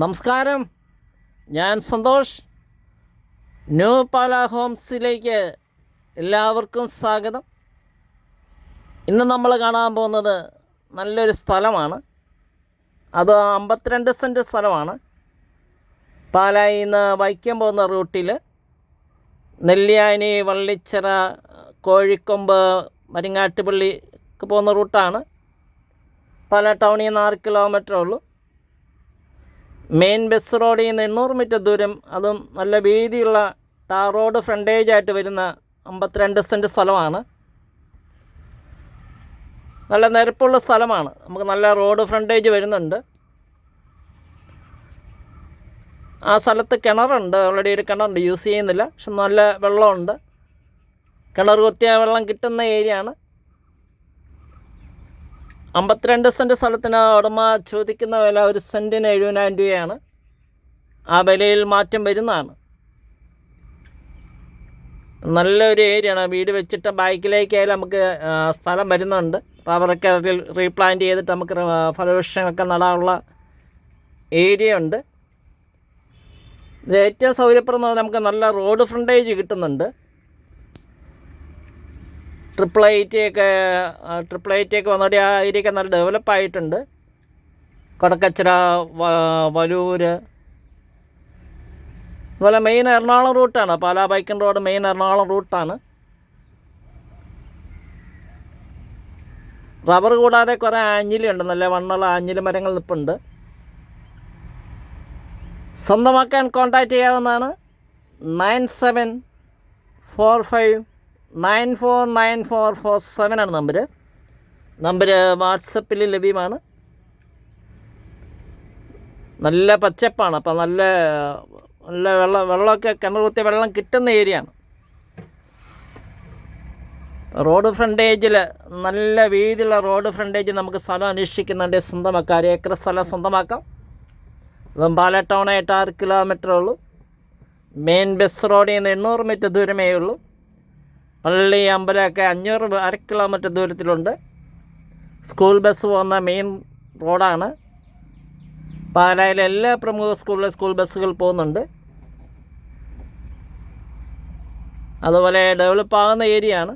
നമസ്കാരം. ഞാൻ സന്തോഷ്. ന്യൂ പാല ഹോംസിലേക്ക് എല്ലാവർക്കും സ്വാഗതം. ഇന്ന് നമ്മൾ കാണാൻ പോകുന്നത് നല്ലൊരു സ്ഥലമാണ്. അത് അമ്പത്തിരണ്ട് സെന്റ് സ്ഥലമാണ്. പാലായിൽ നിന്ന് വൈക്കം പോകുന്ന റൂട്ടിൽ നെല്ലിയാനി വള്ളിച്ചിറ കോഴിക്കൊമ്പ് മരിങ്ങാട്ടുപള്ളിക്ക് പോകുന്ന റൂട്ടാണ്. പാല ടൗണിൽ നിന്ന് ആറ് കിലോമീറ്ററേ ഉള്ളൂ. മെയിൻ ബസ് റോഡിൽ നിന്ന് എണ്ണൂറ് മീറ്റർ ദൂരം. അതും നല്ല വീതിയുള്ള ടാർ റോഡ് ഫ്രണ്ടേജ് ആയിട്ട് വരുന്ന അമ്പത്തിരണ്ട് സെന്റ് സ്ഥലമാണ്. നല്ല നിരപ്പുള്ള സ്ഥലമാണ്. നമുക്ക് നല്ല റോഡ് ഫ്രണ്ടേജ് വരുന്നുണ്ട്. ആ സ്ഥലത്ത് കിണറുണ്ട്. ഓൾറെഡി ഒരു കിണറുണ്ട്. യൂസ് ചെയ്യുന്നില്ല. പക്ഷെ നല്ല വെള്ളമുണ്ട്. കിണർ കുത്തിയ വെള്ളം കിട്ടുന്ന ഏരിയ ആണ്. അമ്പത്തിരണ്ട് സെന്റ് സ്ഥലത്തിന് ഉടമ ചോദിക്കുന്ന വില ഒരു സെന്റിന് എഴുപതിനായിരം രൂപയാണ്. ആ വിലയിൽ മാറ്റം വരുന്നതാണ്. നല്ലൊരു ഏരിയയാണ് വീട് വെച്ചിട്ട് ബാക്കിലേക്കായാലും നമുക്ക് സ്ഥലം വരുന്നുണ്ട്. റബ്ബറൊക്കെ റീപ്ലാന്റ് ചെയ്തിട്ട് നമുക്ക് ഫലവൃക്ഷങ്ങളൊക്കെ നടാനുള്ള ഏരിയ ഉണ്ട്. ഏറ്റവും സൗകര്യപ്രദം നമുക്ക് നല്ല റോഡ് ഫ്രണ്ടേജ് കിട്ടുന്നുണ്ട്. ട്രിപ്പിൾ ഐറ്റിയൊക്കെ ട്രിപ്പിൾ ഐറ്റിയൊക്കെ വന്നോടെ ആ ഏരിയയൊക്കെ നല്ല ഡെവലപ്പ് ആയിട്ടുണ്ട്. കൊടക്കച്ചിറ വലൂർ അതുപോലെ മെയിൻ എറണാകുളം റൂട്ടാണ് പാലാ ബൈക്കൻ റോഡ് മെയിൻ എറണാകുളം റൂട്ടാണ് റബ്ബർ കൂടാതെ കുറേ ആഞ്ഞിലുണ്ട് നല്ല വണ്ണുള്ള ആഞ്ഞിലി മരങ്ങൾ നിൽപ്പുണ്ട് സ്വന്തമാക്കാൻ കോൺടാക്റ്റ് ചെയ്യാവുന്നതാണ് nine seven four five nine four nine four four seven ആണ് നമ്പർ നമ്പർ വാട്സപ്പിൽ ലഭ്യമാണ്. നല്ല പച്ചപ്പാണ്. അപ്പം നല്ല നല്ല വെള്ളം വെള്ളമൊക്കെ കിണർ കുത്തിയ വെള്ളം കിട്ടുന്ന ഏരിയ ആണ് റോഡ് ഫ്രണ്ടേജിൽ നല്ല വീതിയുള്ള റോഡ് ഫ്രണ്ടേജ് നമുക്ക് സ്ഥലം അന്വേഷിക്കുന്നുണ്ട്. സ്വന്തമാക്കാം അര ഏക്കർ സ്ഥലം സ്വന്തമാക്കാം? അതും പാല ടൗണായിട്ട് ആറ് കിലോമീറ്ററേ ഉള്ളൂ. മെയിൻ ബസ് റോഡിൽ നിന്ന് എണ്ണൂറ് മീറ്റർ ദൂരമേ ഉള്ളൂ പള്ളി അമ്പലമൊക്കെ അഞ്ഞൂറ് അര കിലോമീറ്റർ ദൂരത്തിലുണ്ട്. സ്കൂൾ ബസ് പോകുന്ന മെയിൻ റോഡാണ് പാലായിലെ എല്ലാ പ്രമുഖ സ്കൂളിലെ സ്കൂൾ ബസ്സുകൾ പോകുന്നുണ്ട്. അതുപോലെ ഡെവലപ്പ് ആകുന്ന ഏരിയയാണ്